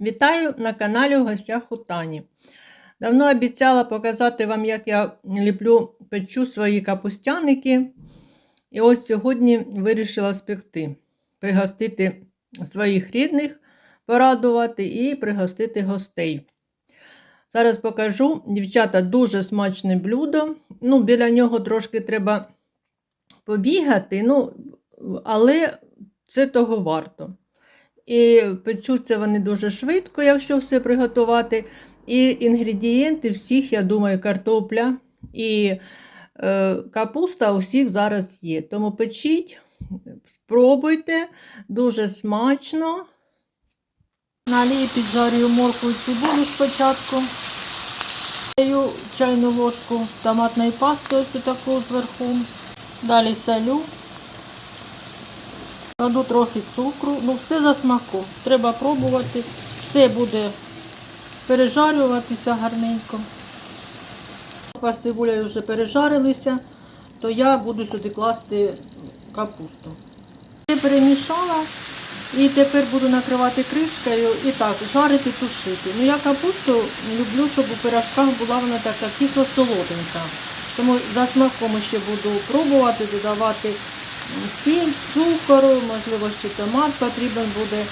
Вітаю на каналі у гостях у Тані. Давно обіцяла показати вам, як я ліплю печу свої капустяники. І ось сьогодні вирішила спекти, пригостити своїх рідних, порадувати і пригостити гостей. Зараз покажу, дівчата, дуже смачне блюдо. Ну, біля нього трошки треба побігати, ну, але це того варто. І печуться вони дуже швидко, якщо все приготувати. І інгредієнти всіх, я думаю, картопля і е, капуста у всіх зараз є. Тому печіть, спробуйте, дуже смачно. На олії піджарюю моркву і цибулю спочатку. Даю чайну ложку томатної пасти, ось таку зверху. Далі солю. Кладу трохи цукру, ну все за смаком. Треба пробувати. Все буде пережарюватися гарненько. Морква з цибулею вже пережарилися, то я буду сюди класти капусту. Все перемішала і тепер буду накривати кришкою і так, жарити, тушити. Ну я капусту люблю, щоб у пирожках була вона така кисло-солоденька. Тому за смаком ще буду пробувати, додавати сіль, цукор, можливо, ще томат потрібен буде.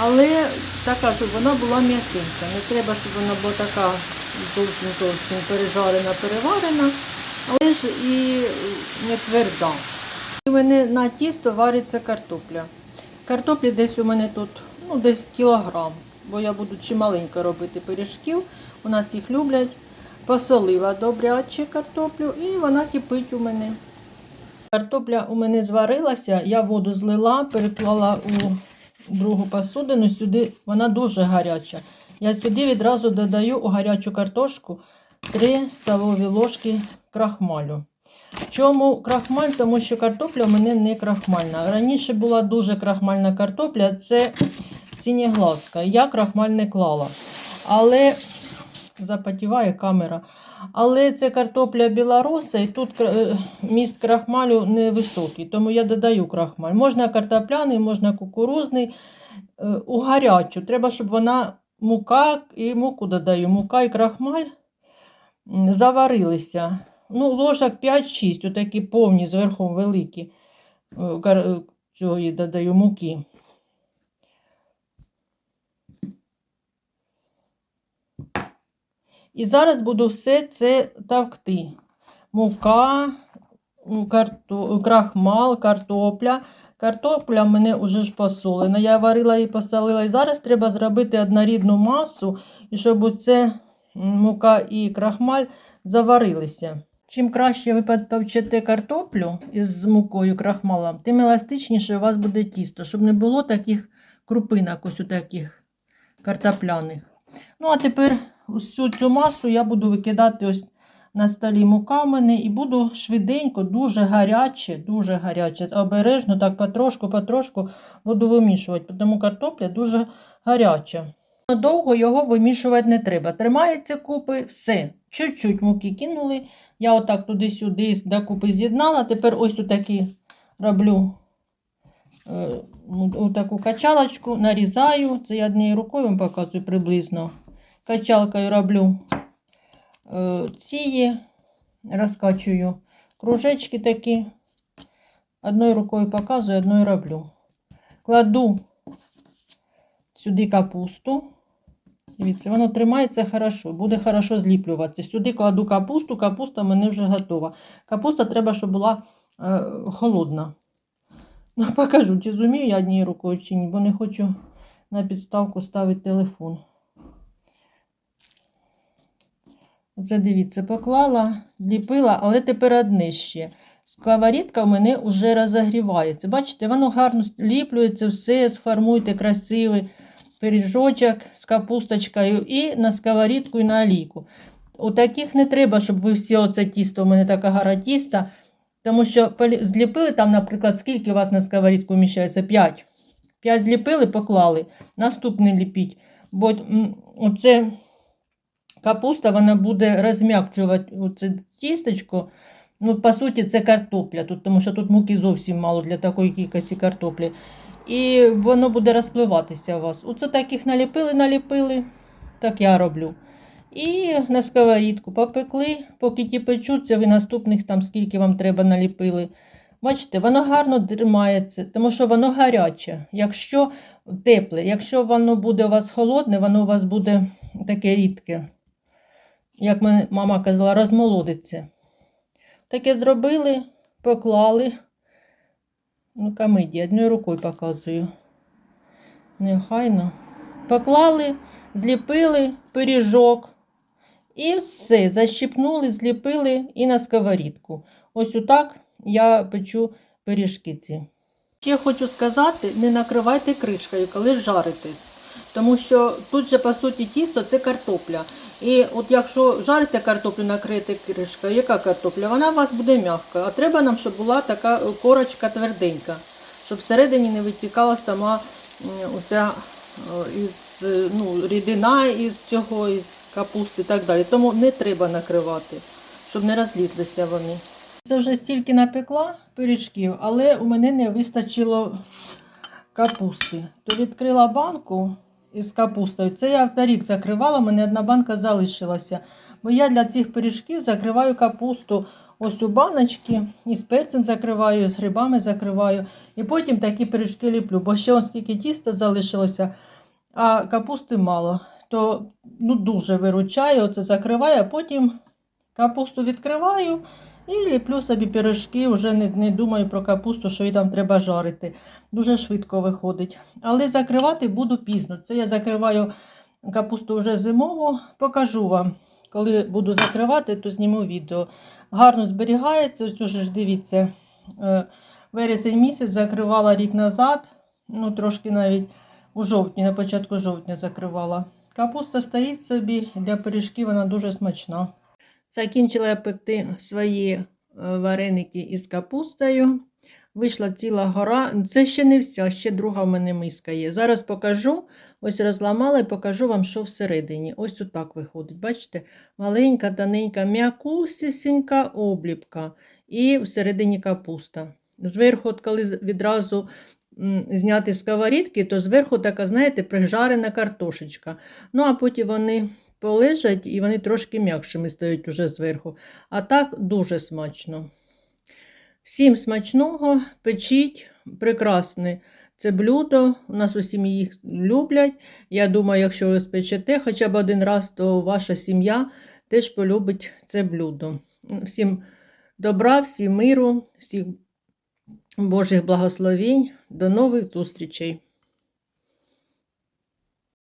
Але така, щоб вона була м'якенька. Не треба, щоб вона була така зовсім-зовсім пережарена, переварена, але ж і не тверда. У мене на тісто вариться картопля. Картоплі десь у мене тут ну, десь кілограм, бо я буду чималенько робити пиріжків. У нас їх люблять. Посолила добряче картоплю і вона кипить у мене. Картопля у мене зварилася, я воду злила, переклала у другу посудину, сюди вона дуже гаряча. Я сюди відразу додаю у гарячу картошку 3 столові ложки крахмалю. Чому крахмаль? Тому що картопля у мене не крахмальна. Раніше була дуже крахмальна картопля, це синєглазка. Я крахмаль не клала. Але запотіває камера. Але це картопля білороса, і тут е, міст крахмалю невисокий, тому я додаю крахмаль. Можна картопляний, можна кукурузний. Е, у гарячу. Треба, щоб вона мука і муку додаю. Мука і крахмаль заварилися. Ну, ложок 5-6, отакі повні, зверху великі. Е, цього додаю муки. І зараз буду все це тавкти. Мука, карто, крахмал, картопля. Картопля в мене вже ж посолена. Я варила і посолила. І зараз треба зробити однорідну масу, і щоб це мука і крахмаль заварилися. Чим краще ви потовчете картоплю із мукою крахмалом, тим еластичніше у вас буде тісто, щоб не було таких крупинок, ось у таких картопляних. Ну, а тепер всю цю масу я буду викидати ось на столі мука в мене і буду швиденько, дуже гаряче, дуже гаряче, обережно, так потрошку-потрошку буду вимішувати, тому картопля дуже гаряча. Довго його вимішувати не треба. Тримається купи, все. Чуть-чуть муки кинули. Я отак туди-сюди до купи з'єднала. Тепер ось отакі роблю е, таку качалочку, нарізаю. Це я однією рукою вам показую приблизно. Качалкою роблю е, ці, розкачую кружечки такі. Одною рукою показую, одною роблю. Кладу сюди капусту. Дивіться, воно тримається хорошо, буде хорошо зліплюватися. Сюди кладу капусту, капуста в мене вже готова. Капуста треба, щоб була е, холодна. Ну, Покажу, чи зумію я однією рукою, чи ні, бо не хочу на підставку ставити телефон. Оце дивіться, поклала, ліпила, але тепер одне ще. Сковорідка в мене вже розогрівається. Бачите, воно гарно ліплюється, все, сформуйте красивий пиріжочок з капусточкою і на сковорідку і на олійку. У таких не треба, щоб ви всі оце тісто, у мене така гара тіста. Тому що зліпили там, наприклад, скільки у вас на сковорідку вміщається? 5. 5 зліпили, поклали. Наступний ліпіть. Бо оце капуста вона буде розм'якчувати це тістечко. Ну, по суті, це картопля, тут, тому що тут муки зовсім мало для такої кількості картоплі. І воно буде розпливатися у вас. Оце так їх наліпили, наліпили. Так я роблю. І на сковорідку попекли, поки ті печуться, ви наступних там скільки вам треба наліпили. Бачите, воно гарно тримається, тому що воно гаряче. Якщо тепле, якщо воно буде у вас холодне, воно у вас буде таке рідке. Як мама казала, розмолодиться. Таке зробили, поклали. Ну, комедія, одною рукою показую. Нехайно. Поклали, зліпили пиріжок. І все, защипнули, зліпили і на сковорідку. Ось отак я печу пиріжки ці. Ще хочу сказати, не накривайте кришкою, коли жарите. Тому що тут же, по суті, тісто це картопля. І от якщо жарите картоплю, накрити кришкою, яка картопля? Вона у вас буде м'яка. А треба нам, щоб була така корочка тверденька, щоб всередині не витікала сама оця е, із, е, ну, рідина із цього, із капусти і так далі. Тому не треба накривати, щоб не розлізлися вони. Це вже стільки напекла пиріжків, але у мене не вистачило капусти. То відкрила банку із капустою. Це я рік закривала, мене одна банка залишилася. Бо я для цих пиріжків закриваю капусту ось у баночки, і з перцем закриваю, і з грибами закриваю. І потім такі пиріжки ліплю. Бо ще он скільки тіста залишилося, а капусти мало. То ну, дуже виручаю, оце закриваю, а потім капусту відкриваю. І ліплю собі пиріжки, вже не, не думаю про капусту, що її там треба жарити. Дуже швидко виходить. Але закривати буду пізно. Це я закриваю капусту вже зимову. Покажу вам. Коли буду закривати, то зніму відео. Гарно зберігається. Ось уже ж дивіться, е, вересень місяць закривала рік назад. Ну, трошки навіть у жовтні, на початку жовтня закривала. Капуста стоїть собі, для пиріжків вона дуже смачна. Закінчила я пекти свої е, вареники із капустою. Вийшла ціла гора. Це ще не вся, ще друга в мене миска є. Зараз покажу, ось розламала і покажу вам, що всередині. Ось отак виходить. Бачите? Маленька, тоненька, м'якусісінька обліпка. І всередині капуста. Зверху, от коли відразу зняти сковорідки, то зверху така, знаєте, прижарена картошечка. Ну, а потім вони полежать і вони трошки м'якшими стають уже зверху. А так дуже смачно. Всім смачного, печіть, прекрасне це блюдо. У нас у сім'ї їх люблять. Я думаю, якщо ви спечете хоча б один раз, то ваша сім'я теж полюбить це блюдо. Всім добра, всім миру, всіх Божих благословень. До нових зустрічей!